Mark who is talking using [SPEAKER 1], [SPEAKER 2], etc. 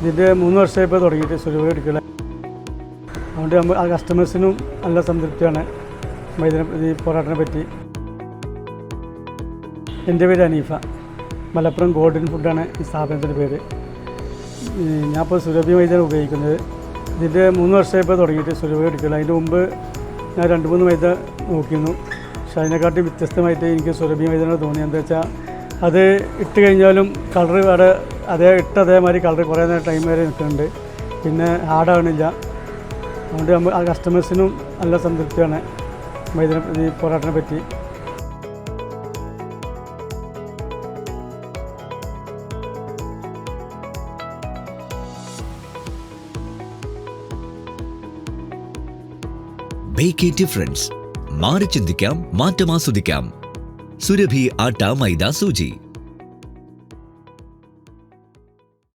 [SPEAKER 1] ഇതിന്റെ മൂന്ന് വർഷമായി ഇപ്പോൾ തുടങ്ങിയിട്ട് സുരഭി എടുക്കല അതുകൊണ്ട് നമ്മൾ ആ കസ്റ്റമേഴ്സിനും നല്ല സംതൃപ്തിയാണ് മൈദിനെ ഈ പോരാട്ടനെ പറ്റി. എന്റെ പേര് അനീഫ. മലപ്പുറം ഗോൾഡൻ ഫുഡാണ് ഈ സ്ഥാപനത്തിന്റെ പേര്. ഞാനിപ്പോൾ സുരഭി മൈതാനം ഉപയോഗിക്കുന്നത്. ഇതിന്റെ മൂന്ന് വർഷമായി ഇപ്പോൾ തുടങ്ങിയിട്ട് സുരഭി എടുക്കില്ല അതിന്റെ മുമ്പ് ഞാൻ രണ്ട് മൂന്ന് മൈദ നോക്കിയിരുന്നു. പക്ഷെ അതിനെക്കാട്ടി വ്യത്യസ്തമായിട്ട് എനിക്ക് സുരഭി മൈതാനോട് തോന്നി എന്താ വെച്ചാൽ അത് ഇട്ട് കഴിഞ്ഞാലും കളർ അവിടെ അതേ ഇട്ട അതേമാതിരി കളർ കുറേ നേരം ടൈം വരെ നിൽക്കുന്നുണ്ട്. പിന്നെ ഹാർഡാവണില്ല അതുകൊണ്ട് നമ്മൾ ആ കസ്റ്റമേഴ്സിനും നല്ല സംതൃപ്തിയാണ് ഇതിനെ ഈ പൊറോട്ടനെ പറ്റി.
[SPEAKER 2] ബേക്ക് എ ഡിഫറൻസ് മാറി ചിന്തിക്കാം മാറ്റം ആസ്വദിക്കാം. സുരഭി ആട്ട മൈദ സൂചി.